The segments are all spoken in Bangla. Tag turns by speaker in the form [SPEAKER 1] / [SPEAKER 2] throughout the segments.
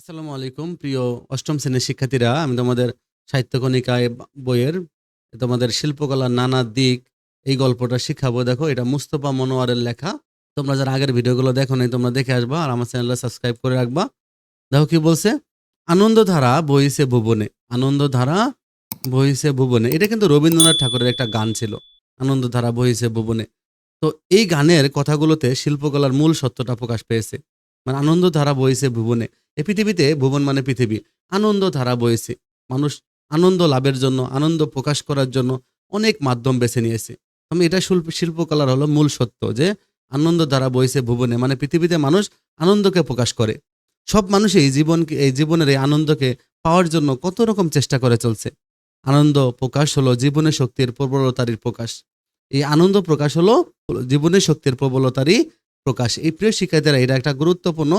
[SPEAKER 1] আসসালামু আলাইকুম, প্রিয় অষ্টম শ্রেণির শিক্ষার্থীরা, আমি তোমাদের সাহিত্যকণিকায় বইয়ের, তোমাদের শিল্পকলার নানা দিক, এই গল্পটা শিখাবো। দেখো, এটা মুস্তফা মনোয়ারের লেখা। তোমরা যারা আগের ভিডিওগুলো দেখো নাই, তোমরা দেখে আসবা আর আমার চ্যানেলটা সাবস্ক্রাইব করে রাখবা। দেখো কি বলছে? আনন্দধারা বইছে ভুবনে। আনন্দধারা বইছে ভুবনে। এটা কিন্তু রবীন্দ্রনাথ ঠাকুরের একটা গান ছিল। আনন্দধারা বইছে ভুবনে। তো এই গানের কথাগুলোতে শিল্পকলার মূল সত্যটা প্রকাশ পেয়েছে। মানে আনন্দধারা বইছে ভুবনে। এই পৃথিবীতে ভুবন মানে পৃথিবী। আনন্দ ধারা বয়েছে মানুষ আনন্দ লাভের জন্য, আনন্দ প্রকাশ করার জন্য অনেক মাধ্যম বেছে নিয়েছে। আমি এটা শিল্প, শিল্পকলার হলো মূল সত্য যে, আনন্দ ধারা বইছে ভুবনে। মানে পৃথিবীতে মানুষ আনন্দকে প্রকাশ করে। সব মানুষই জীবনকে, এই জীবনের এই আনন্দকে পাওয়ার জন্য কত রকম চেষ্টা করে চলছে। আনন্দ প্রকাশ হলো জীবনের শক্তির প্রবলতারই প্রকাশ। এই আনন্দ প্রকাশ হলো জীবনের শক্তির প্রবলতারই প্রকাশ। এই প্রিয় শিক্ষার্থীরা, এটা একটা গুরুত্বপূর্ণ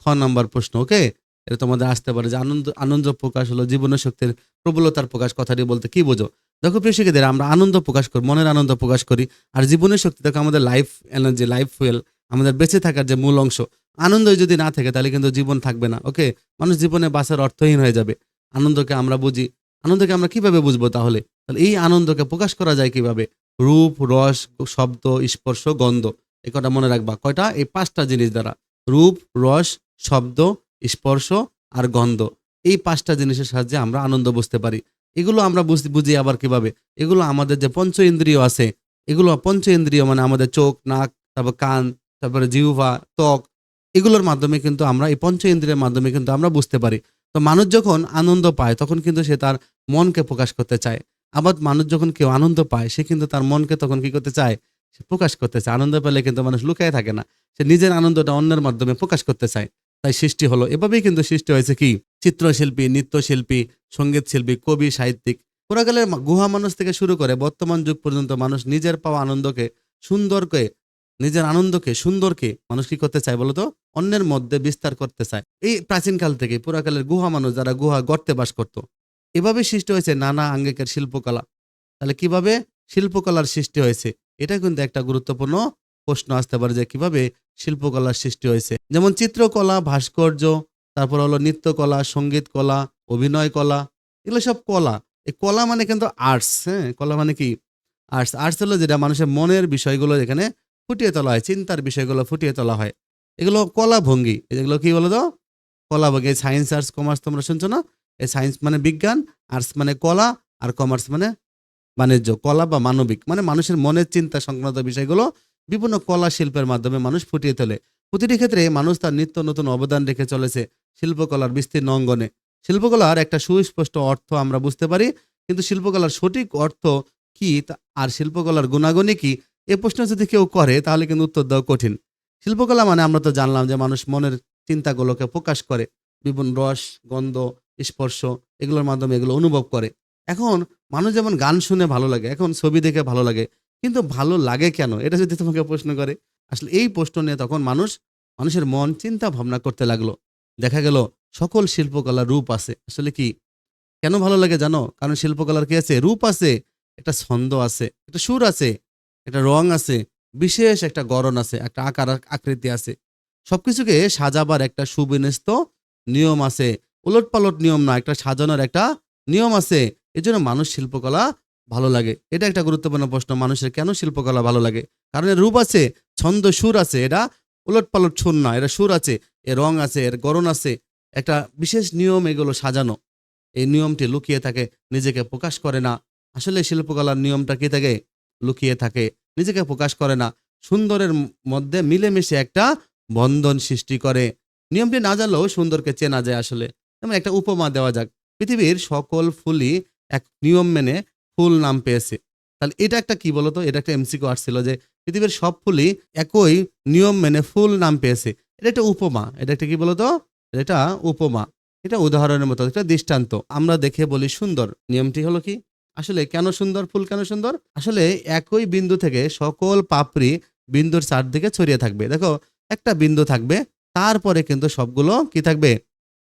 [SPEAKER 1] খ নাম্বার প্রশ্ন, ওকে? এটা তোমাদের আসতে পারে যে আনন্দ আনন্দ প্রকাশ হলো জীবনের শক্তির প্রবলতার প্রকাশ, কথাটি বলতে কি বোঝো? দেখো প্রিয় আমরা আনন্দ প্রকাশ করি, মনের আনন্দ প্রকাশ করি, আর জীবনের শক্তি দেখো আমাদের লাইফ এনার্জি লাইফ ফুয়েল আমাদের বেঁচে থাকার যে মূল অংশ। আনন্দই যদি না থাকে তাহলে কিন্তু জীবন থাকবে না, ওকে? মানুষ জীবনে বাঁচার অর্থহীন হয়ে যাবে। আনন্দকে আমরা বুঝি। আনন্দকে আমরা কীভাবে বুঝব তাহলে? তাহলে এই আনন্দকে প্রকাশ করা যায় কীভাবে? রূপ, রস, শব্দ, স্পর্শ, গন্ধ, এই কটা মনে রাখবা। কয়টা? এই পাঁচটা জিনিস দ্বারা। রূপ, রস শব্দ, স্পর্শ আর গন্ধ। এই পাঁচটা জিনিসের সাহায্যে আমরা আনন্দ বুঝতে পারি। এগুলো আমরা বুঝ- আবার কীভাবে? এগুলো আমাদের যে পঞ্চ ইন্দ্রিয় আছে, এগুলো পঞ্চ ইন্দ্রিয় মানে আমাদের চোখ, নাক, তারপর কান, তারপরে জিহ্বা, ত্বক, এগুলোর মাধ্যমে কিন্তু আমরা, এই পঞ্চ ইন্দ্রিয়ের মাধ্যমে কিন্তু আমরা বুঝতে পারি। তো মানুষ যখন আনন্দ পায়, তখন কিন্তু সে তার মনকে প্রকাশ করতে চায়। আবার মানুষ যখন কেউ আনন্দ পায়, সে কিন্তু তার মনকে তখন কি করতে চায়? সে প্রকাশ করতে চায়। আনন্দ পেলে কিন্তু মানুষ লুকায় থাকে না। সে নিজের আনন্দটা অন্যের মাধ্যমে প্রকাশ করতে চায়। তাই সৃষ্টি হলো। এভাবেই কিন্তু সৃষ্টি হয়েছে কি? চিত্রশিল্পী, নৃত্যশিল্পী সংগীত শিল্পী কবি, সাহিত্যিক। পুরাকালের গুহা মানুষ থেকে শুরু করে বর্তমান যুগ পর্যন্ত মানুষ নিজের পাওয়া আনন্দকে সুন্দরকে নিজের আনন্দকে সুন্দরকে মানুষ কি করতে চায় বলতো? অন্যের মধ্যে বিস্তার করতে চায়। এই প্রাচীনকাল থেকে পুরাকালের গুহা মানুষ যারা গুহা গর্তে বাস করত এভাবে সৃষ্টি হয়েছে নানা আঙ্গিকের শিল্পকলা। তাহলে কীভাবে শিল্পকলার সৃষ্টি হয়েছে? এটা কিন্তু একটা গুরুত্বপূর্ণ প্রশ্ন আসতে পারে যে কীভাবে শিল্পকলার সৃষ্টি হয়েছে। যেমন চিত্রকলা, ভাস্কর্য, তারপর হলো নৃত্যকলা সংগীত কলা অভিনয় কলা এগুলো সব কলা। এই কলা মানে কিন্তু আর্টস হ্যাঁ? কলা মানে কি? আর্টস। আর্টস হলো যেটা মানুষের মনের বিষয়গুলো এখানে ফুটিয়ে তোলা হয়, চিন্তার বিষয়গুলো ফুটিয়ে তোলা হয়। এগুলো কলা ভঙ্গি এগুলো কি বলো তো? কলা ভঙ্গি সায়েন্স, আর্টস, কমার্স তোমরা শুনছো না? এই সায়েন্স মানে বিজ্ঞান, আর্টস মানে কলা, আর কমার্স মানে বাণিজ্য। কলা বা মানবিক। মানে মানুষের মনের চিন্তা সংক্রান্ত বিষয়গুলো বিভিন্ন কলা শিল্পের মাধ্যমে মানুষ ফুটিয়ে তোলে। প্রতিটি ক্ষেত্রে মানুষ তার নিত্য নতুন অবদান রেখে চলেছে শিল্পকলার বিস্তীর্ণ অঙ্গনে। শিল্পকলার একটা সুস্পষ্ট অর্থ আমরা বুঝতে পারি, কিন্তু শিল্পকলার সঠিক অর্থ কি আর শিল্পকলার গুণাগুণই কি? এ প্রশ্ন যদি কেউ করে, তাহলে কিন্তু উত্তর দেওয়া কঠিন। শিল্পকলা মানে আমরা তো জানলাম যে মানুষ মনের চিন্তাগুলোকে প্রকাশ করে, বিভিন্ন রস, গন্ধ, স্পর্শ, এগুলোর মাধ্যমে এগুলো অনুভব করে। এখন মানুষ যেমন গান শুনে ভালো লাগে, এখন ছবি দেখে ভালো লাগে কিন্তু ভালো লাগে কেন? এটা যদি তোমাকে প্রশ্ন করে, আসলে এই প্রশ্ন নিয়ে তখন মানুষ, মানুষের মন চিন্তা ভাবনা করতে লাগল। দেখা গেল, সকল শিল্পকলার রূপ আছে। আসলে কি? কেন ভালো লাগে জানো? কারণ শিল্পকলার কি আছে? রূপ আছে, একটা ছন্দ আছে, একটা সুর আছে, একটা রং আছে, বিশেষ একটা গড়ন আছে, একটা আকার, আকৃতি আছে। সবকিছুকে সাজাবার একটা সুবিন্যস্ত নিয়ম আছে। উলট পালট নিয়ম না, একটা সাজানোর একটা নিয়ম আছে। এই জন্য মানুষ শিল্পকলা ভালো লাগে। এটা একটা গুরুত্বপূর্ণ প্রশ্ন, মানুষের কেন শিল্পকলা ভালো লাগে? কারণ এর রূপ আছে, ছন্দ, সুর আছে, এটা উলট পালট সুর না এটা সুর আছে, এর রং আছে, এর গড়ন আছে। একটা বিশেষ নিয়ম এগুলো সাজানো। এই নিয়মটি লুকিয়ে থাকে, নিজেকে প্রকাশ করে না। আসলে শিল্পকলার নিয়মটা কি থাকে? লুকিয়ে থাকে, নিজেকে প্রকাশ করে না। সুন্দরের মধ্যে মিলেমিশে একটা বন্ধন সৃষ্টি করে। নিয়মটি না জানলেও সুন্দরকে চেনা যায় আসলে। যেমন একটা উপমা দেওয়া যাক। পৃথিবীর সকল ফুলই এক নিয়ম মেনে ফুল নাম পেয়েছে। তাহলে এটা একটা কি বলতো? এটা একটা এমসিকিউ আসছিল যে পৃথিবীর সব ফুলই একই নিয়ম মেনে ফুল নাম পেয়েছে। এটা একটা উপমা। এটা একটা কি বলতো? এটা উপমা। এটা উদাহরণের মতো একটা দৃষ্টান্ত। আমরা দেখে বলি সুন্দর। নিয়মটি হলো কি? আসলে কেন সুন্দর? ফুল কেন সুন্দর? আসলে একই বিন্দু থেকে সকল পাপড়ি বিন্দুর চারদিকে ছড়িয়ে থাকবে। দেখো, একটা বিন্দু থাকবে, তারপরে কিন্তু সবগুলো কি থাকবে?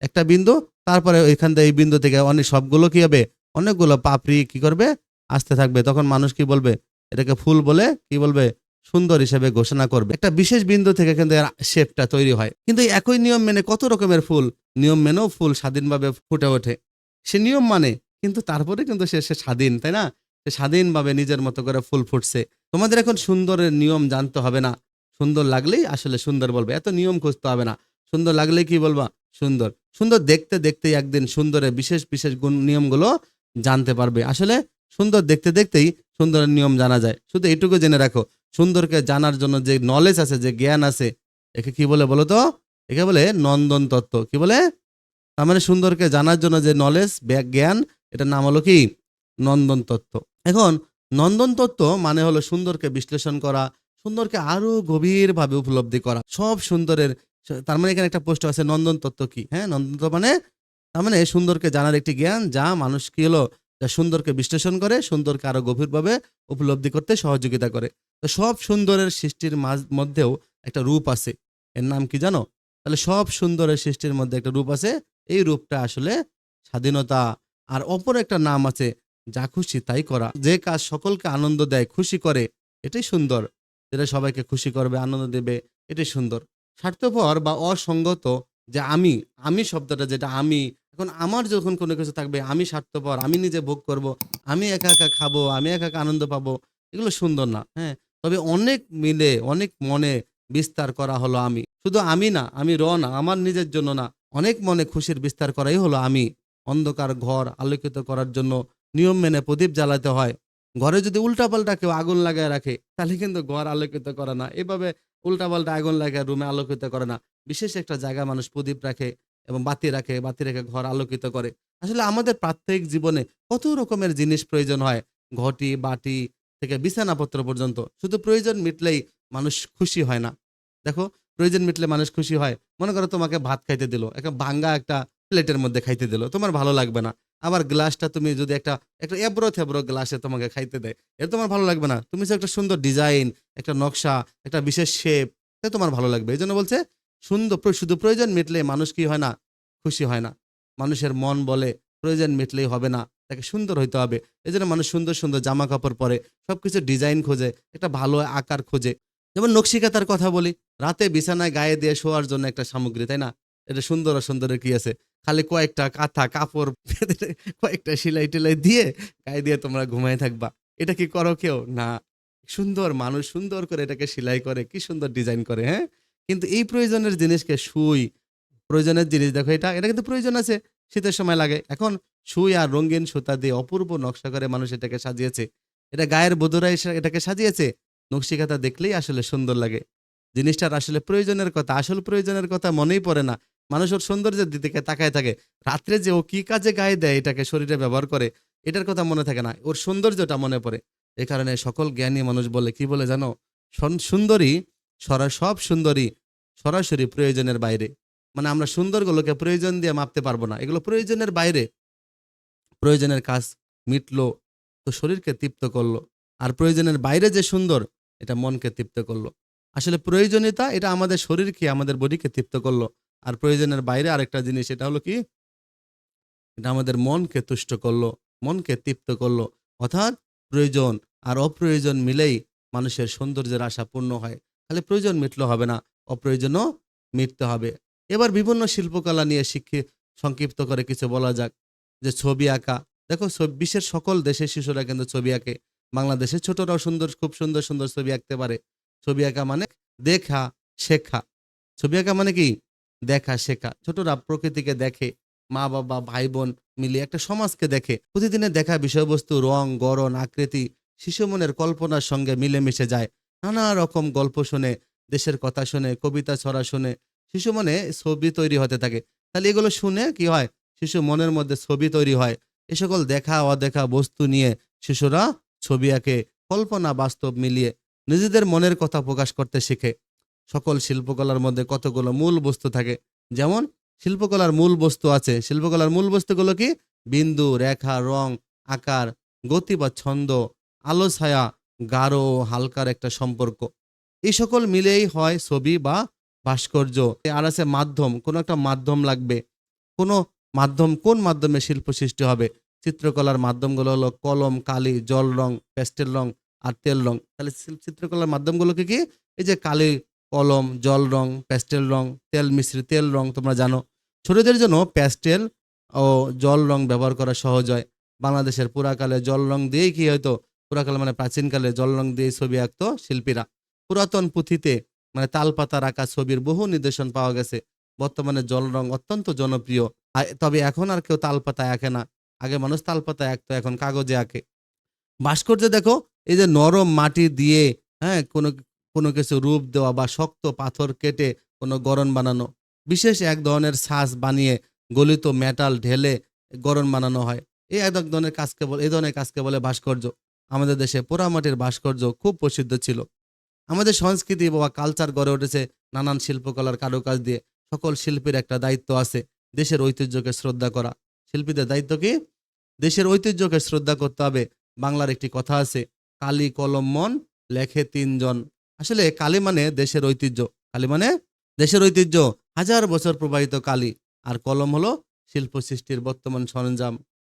[SPEAKER 1] একটা বিন্দু, তারপরে ওইখান থেকে এই বিন্দু থেকে অনেক সবগুলো কি হবে? অনেকগুলো পাপড়ি কি করবে? আসতে থাকবে। তখন মানুষ কি বলবে? এটাকে ফুল বলে কি বলবে? সুন্দর হিসেবে ঘোষণা করবে। একটা বিশেষ বিন্দু থেকে কিন্তু এর শেপটা তৈরি হয়। কিন্তু একই নিয়ম মেনে কত রকমের ফুল? নিয়ম মেনেও ফুল স্বাধীনভাবে ফুটে ওঠে। সে নিয়ম মানে কিন্তু তারপরে কিন্তু সে সে স্বাধীন, তাই না? সে স্বাধীনভাবে নিজের মতো করে ফুল ফুটছে। তোমাদের এখন সুন্দরের নিয়ম জানতে হবে না। সুন্দর লাগলেই আসলে সুন্দর বলবে। এত নিয়ম খুঁজতে হবে না। সুন্দর লাগলেই কি বলবা? সুন্দর। সুন্দর দেখতে দেখতেই একদিন সুন্দরের বিশেষ বিশেষ গুণ, নিয়মগুলো জানতে পারবে। আসলে সুন্দর দেখতে দেখতেই সুন্দরের নিয়ম জানা যায়। শুধু এটুকু জেনে রাখো, সুন্দরকে জানার জন্য যে নলেজ আছে, যে জ্ঞান আছে, একে কি বলে বলো তো? একে বলে নন্দন তত্ত্ব। কি বলে? তার মানে সুন্দরকে জানার জন্য যে নলেজ জ্ঞান, এটার নাম হলো কি? নন্দন তত্ত্ব। এখন নন্দন তত্ত্ব মানে হলো সুন্দরকে বিশ্লেষণ করা, সুন্দরকে আরও গভীরভাবে উপলব্ধি করা। সব সুন্দরের তার মানে এখানে একটা পোস্ট আছে, নন্দন তত্ত্ব কি? হ্যাঁ নন্দন তত্ত্ব মানে তার মানে সুন্দরকে জানার একটি জ্ঞান, যা মানুষ কি হলো? যা সুন্দরকে বিশ্লেষণ করে, সুন্দরকে আরও গভীরভাবে উপলব্ধি করতে সহযোগিতা করে। তো সব সুন্দরের সৃষ্টির মধ্যেও একটা রূপ আছে। এর নাম কি জানো? তাহলে সব সুন্দরের সৃষ্টির মধ্যে একটা রূপ আছে। এই রূপটা আসলে স্বাধীনতা আর অপর একটা নাম আছে, যা খুশি তাই করা। যে কাজ সকলকে আনন্দ দেয়, খুশি করে, এটাই সুন্দর। যেটা সবাইকে খুশি করবে, আনন্দ দেবে, এটাই সুন্দর। স্বার্থপর বা অসঙ্গত যে আমি আমি শব্দটা যেটা আমি, এখন আমার যখন কোনো কিছু থাকবে, আমি স্বার্থপর, আমি নিজে ভোগ করব, আমি একা একা খাব, আমি একা একা আনন্দ পাবো, এগুলো সুন্দর না হ্যাঁ? তবে অনেক মিলে, অনেক মনে বিস্তার করা হলো আমি। শুধু আমি না, আমি র না, আমার নিজের জন্য না, অনেক মনে খুশির বিস্তার করাই হলো আমি। অন্ধকার ঘর আলোকিত করার জন্য নিয়ম মেনে প্রদীপ জ্বালাতে হয়। ঘরে যদি উল্টাপাল্টা কেউ আগুন লাগায় রাখে, তাহলে কিন্তু ঘর আলোকিত করে না। এভাবে উল্টাপাল্টা আগুন লাগে রুমে আলোকিত করে না। বিশেষ একটা জায়গা মানুষ প্রদীপ রাখে এবং বাতি রাখে, বাতি রেখে ঘর আলোকিত করে। আসলে আমাদের প্রাত্যহিক জীবনে কত রকমের জিনিস প্রয়োজন হয়? ঘটি, বাটি থেকে বিছানাপত্র পর্যন্ত। শুধু প্রয়োজন মিটলেই মানুষ খুশি হয় না। দেখো, প্রয়োজন মিটলে মানুষ খুশি হয়। মনে করো তোমাকে ভাত খাইতে দিল। একটা ভাঙ্গা একটা প্লেটের মধ্যে খাইতে দিল। তোমার ভালো লাগবে না। আবার গ্লাসটা তুমি যদি একটা একটা এবড়ো থেবড়ো গ্লাসে তোমাকে খাইতে দেয় এটা তোমার ভালো লাগবে না। তুমি একটা সুন্দর ডিজাইন, একটা নকশা, একটা বিশেষ শেপ এটা তোমার ভালো লাগবে। এই জন্য বলছে সুন্দর শুধু প্রয়োজন মিটলে মানুষ কি হয় না? খুশি হয় না। মানুষের মন বলে, প্রয়োজন মিটলেই হবে না। তাকে সুন্দর হইতে হবে। এই জন্য মানুষ সুন্দর সুন্দর জামা কাপড় পরে, সবকিছু ডিজাইন খোঁজে, একটা ভালো আকার খোঁজে। যেমন নকশিকাতার কথা বলি, রাতে বিছানায় গায়ে দিয়ে শোয়ার জন্য একটা সামগ্রী, তাই না? এটা সুন্দর আর সুন্দরের কি আছে? খালি কয়েকটা কাঁথা, কাপড় কয়েকটা সেলাই টেলাই দিয়ে গায়ে দিয়ে তোমরা ঘুমায় থাকবা। এটা কি করো কেউ? না। সুন্দর মানুষ সুন্দর করে এটাকে সেলাই করে, কি সুন্দর ডিজাইন করে হ্যাঁ? কিন্তু এই প্রয়োজনের জিনিসকে সুই, প্রয়োজনের জিনিস, দেখো এটা এটা কিন্তু প্রয়োজন আছে, শীতের সময় লাগে। এখন সুই আর রঙিন সুতা দিয়ে অপূর্ব নকশা করে মানুষ এটাকে সাজিয়েছে। এটা গায়ের বধুরা এটাকে সাজিয়েছে। নকশিকাতা দেখলেই আসলে সুন্দর লাগে। জিনিসটার আসলে প্রয়োজনের কথা, আসল প্রয়োজনের কথা মনেই পড়ে না। মানুষ ওর সৌন্দর্যের দিকে তাকায় থাকে। রাত্রে যে ও কি কাজে গায়ে দেয় এটাকে শরীরে ব্যবহার করে, এটার কথা মনে থাকে না। ওর সৌন্দর্যটা মনে পড়ে। এ কারণে সকল জ্ঞানী মানুষ বলে, কি বলে জানো? সন- সুন্দরী সরা, সব সুন্দরী সরাসরি প্রয়োজনের বাইরে। মানে আমরা সুন্দরগুলোকে প্রয়োজন দিয়ে মাপতে পারব না। এগুলো প্রয়োজনের বাইরে। প্রয়োজনের কাজ মিটলো, তো শরীরকে তৃপ্ত করল। আর প্রয়োজনের বাইরে যে সুন্দর, এটা মনকে তৃপ্ত করল। আসলে প্রয়োজনীয়তা, এটা আমাদের শরীরকে, আমাদের বডিকে তৃপ্ত করল। আর প্রয়োজনের বাইরে আরেকটা জিনিস এটা হলো কি? এটা আমাদের মনকে তুষ্ট করল, মনকে তৃপ্ত করল। অর্থাৎ প্রয়োজন আর অপ্রয়োজন মিলেই মানুষের সৌন্দর্যের আশা পূর্ণ হয়। খালি প্রয়োজন মিটলে হবে না, অপ্রয়োজনও মিটতে হবে। এবার বিভিন্ন শিল্পকলা নিয়ে শিক্ষি, সংক্ষিপ্ত করে কিছু বলা যাক। যে ছবি আঁকা, দেখো বিশ্বের সকল দেশের শিশুরা কিন্তু ছবি আঁকে। বাংলাদেশের ছোটরাও সুন্দর, খুব সুন্দর সুন্দর ছবি আঁকতে পারে। ছবি আঁকা মানে দেখা, শেখা। ছবি আঁকা মানে কি? দেখা, শেখা। ছোটরা প্রকৃতিকে দেখে, মা, বাবা ভাই বোন মিলিয়ে একটা সমাজকে দেখে। প্রতিদিনের দেখা বিষয়বস্তু, রং, গড়ন, আকৃতি শিশু মনের কল্পনার সঙ্গে মিলেমিশে যায়। নানা রকম গল্প শুনে, দেশের কথা শুনে, কবিতা ছড়া শুনে। শিশু মনে ছবি তৈরি হতে থাকে। তাহলে এগুলো শুনে কি হয়? শিশু মনের মধ্যে ছবি তৈরি হয়। এ সকল দেখা, অদেখা বস্তু নিয়ে শিশুরা ছবি আঁকে, কল্পনা, বাস্তব মিলিয়ে নিজেদের মনের কথা প্রকাশ করতে শিখে। সকল শিল্পকলার মধ্যে কতগুলো মূল বস্তু থাকে? যেমন, শিল্পকলার মূল বস্তু আছে। শিল্পকলার মূল বস্তুগুলো কি? বিন্দু, রেখা, রং, আকার, গতি বা ছন্দ, আলো, ছায়া, গাঢ় ও হালকার একটা সম্পর্ক। এই সকল মিলেই হয় ছবি বা ভাস্কর্য। আর আছে মাধ্যম। কোনো একটা মাধ্যম লাগবে। কোনো মাধ্যম কোন মাধ্যমে শিল্প সৃষ্টি হবে? চিত্রকলার মাধ্যমগুলো হলো কলম, কালি, জল রং প্যাস্টেল রং আর তেল রং। তাহলে চিত্রকলার মাধ্যমগুলোকে কি? এই যে কালি কলম, জল রং, প্যাস্টেল রং, তেল মিশ্রিত, তেল রং তোমরা জানো। ছোটদের জন্য প্যাস্টেল ও জল রং ব্যবহার করা সহজ হয়। বাংলাদেশের পুরাকালে জল রং দিয়েই কি হয়তো, পুরাকালে মানে প্রাচীনকালে জল রং দিয়ে ছবি আঁকত শিল্পীরা। পুরাতন পুঁথিতে মানে তালপাতার আঁকা ছবির বহু নিদর্শন পাওয়া গেছে। বর্তমানে জল রং অত্যন্ত জনপ্রিয়। তবে এখন আর কেউ তালপাতা আঁকে না। আগে মানুষ তালপাতা আঁকতো, এখন কাগজে আঁকে। ভাস্কর্যে দেখো, এই যে নরম মাটি দিয়ে হ্যাঁ কোনো কোনো কিছু রূপ দেওয়া বা শক্ত পাথর কেটে কোনো গড়ন বানানো, বিশেষ এক ধরনের ছাঁচ বানিয়ে গলিত মেটাল ঢেলে গড়ন বানানো হয়। এই এক ধরনের কাজকে বলে এই ধরনের কাজকে বলে ভাস্কর্য। আমাদের দেশে পোড়ামাটির ভাস্কর্য খুব প্রসিদ্ধ ছিল। আমাদের সংস্কৃতি বা কালচার গড়ে উঠেছে নানান শিল্পকলার কারুকাজ দিয়ে। সকল শিল্পীর একটা দায়িত্ব আছে, দেশের ঐতিহ্যকে শ্রদ্ধা করা। শিল্পীদের দায়িত্ব কি? দেশের ঐতিহ্যকে শ্রদ্ধা করতে হবে। বাংলার একটি কথা আছে, কালি, কলম, মন লেখে তিনজন। আসলে কালী মানে দেশের ঐতিহ্য, কালী মানে দেশের ঐতিহ্য। হাজার বছর প্রবাহিত কালী, আর কলম হলো শিল্প সৃষ্টির বর্তমান সরঞ্জাম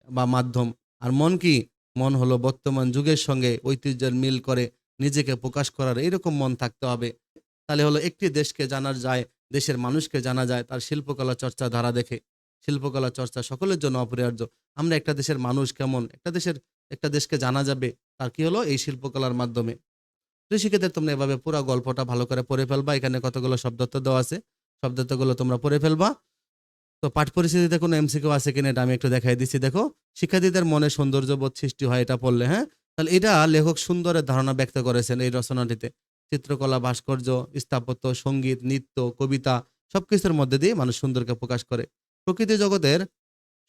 [SPEAKER 1] বা মাধ্যম। আর মন কি? মন হলো বর্তমান যুগের সঙ্গে ঐতিহ্যের মিল করে নিজেকে প্রকাশ করার এইরকম মন থাকতে হবে। তাহলে হলো একটি দেশকে জানা যায়, দেশের মানুষকে জানা যায় তার শিল্পকলা চর্চা ধারা দেখে। শিল্পকলা চর্চা সকলের জন্য অপরিহার্য। আমরা একটা দেশের মানুষ কেমন? একটা দেশের, একটা দেশকে জানা যাবে। তার কি হলো? এই শিল্পকলার মাধ্যমে। কৃষিক্ষেত্রে তোমরা এভাবে পুরো গল্পটা ভালো করে পড়ে ফেলবা। এখানে কতগুলো শব্দত্ব দেওয়া আছে। শব্দত্বগুলো তোমরা পড়ে ফেলবা। তো পাঠ পরিস্থিতিতে কোনো এমসিকিউ আছে কিনা এটা আমি একটু দেখাই দিচ্ছি। দেখো, শিক্ষার্থীদের মনে সৌন্দর্যবোধ সৃষ্টি হয় এটা পড়লে হ্যাঁ? তাহলে এটা লেখক সুন্দরের ধারণা ব্যক্ত করেছেন এই রচনাটিতে। চিত্রকলা, ভাস্কর্য, স্থাপত্য, সংগীত, নৃত্য, কবিতা সবকিছুর মধ্যে দিয়ে মানুষ সুন্দরকে প্রকাশ করে। প্রকৃতি জগতের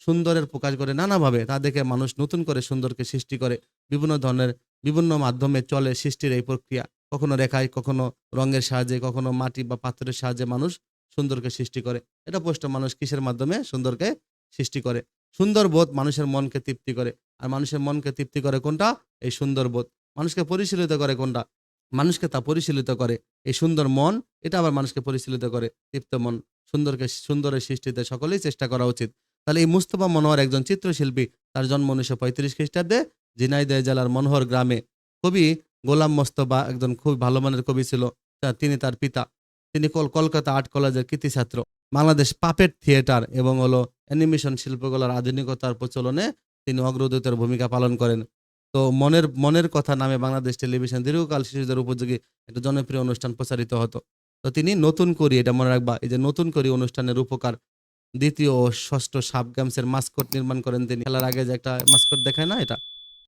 [SPEAKER 1] সুন্দরের প্রকাশ করে নানাভাবে। তা দেখে মানুষ নতুন করে সুন্দরকে সৃষ্টি করে। বিভিন্ন ধরনের বিভিন্ন মাধ্যমে চলে সৃষ্টির এই প্রক্রিয়া। কখনো রেখায়, কখনো রঙের সাহায্যে, কখনো মাটি বা পাথরের সাহায্যে মানুষ সুন্দরকে সৃষ্টি করে। এটা পোস্ট মানুষ কিসের মাধ্যমে? সুন্দরকে সৃষ্টি করে। সুন্দর বোধ মানুষের মনকে তৃপ্তি করে। আর মানুষের মনকে তৃপ্তি করে কোনটা? এই সুন্দর বোধ। মানুষকে পরিশীলিত করে কোনটা? মানুষকে তা পরিশীলিত করে। এই সুন্দর মন, এটা আবার মানুষকে পরিশীলিত করে। তৃপ্ত মন। সুন্দরকে, সুন্দরের সৃষ্টিতে সকলেই চেষ্টা করা উচিত। তাহলে এই মুস্তফা মনোহর একজন চিত্রশিল্পী, তার জন্ম উনিশশো পঁয়ত্রিশ খ্রিস্টাব্দে ঝিনাইদহ জেলার মনোহর গ্রামে কবি গোলাম মোস্তফা একজন খুব ভালো মানের কবি ছিল। তিনি তার পিতা, তিনি কল- কলকাতা আর্ট কলেজের কৃতি ছাত্র বাংলাদেশ পাপেট থিয়েটার এবং হলো অ্যানিমেশন শিল্পকলার আধুনিকতার প্রচলনে তিনি অগ্রদূতের ভূমিকা পালন করেন। তো মনের মনের কথা নামে বাংলাদেশ টেলিভিশন দীর্ঘকাল শিশুদের উপযোগী একটা জনপ্রিয় অনুষ্ঠান প্রচারিত হতো। তো তিনি নতুন করি এটা মনে রাখবা, এই যে নতুন করি অনুষ্ঠানের উপকার দ্বিতীয় ও ষষ্ঠ সাব গেমসের মাস্কট নির্মাণ করেন তিনি। খেলার আগে যে একটা মাস্কট দেখায় না এটা?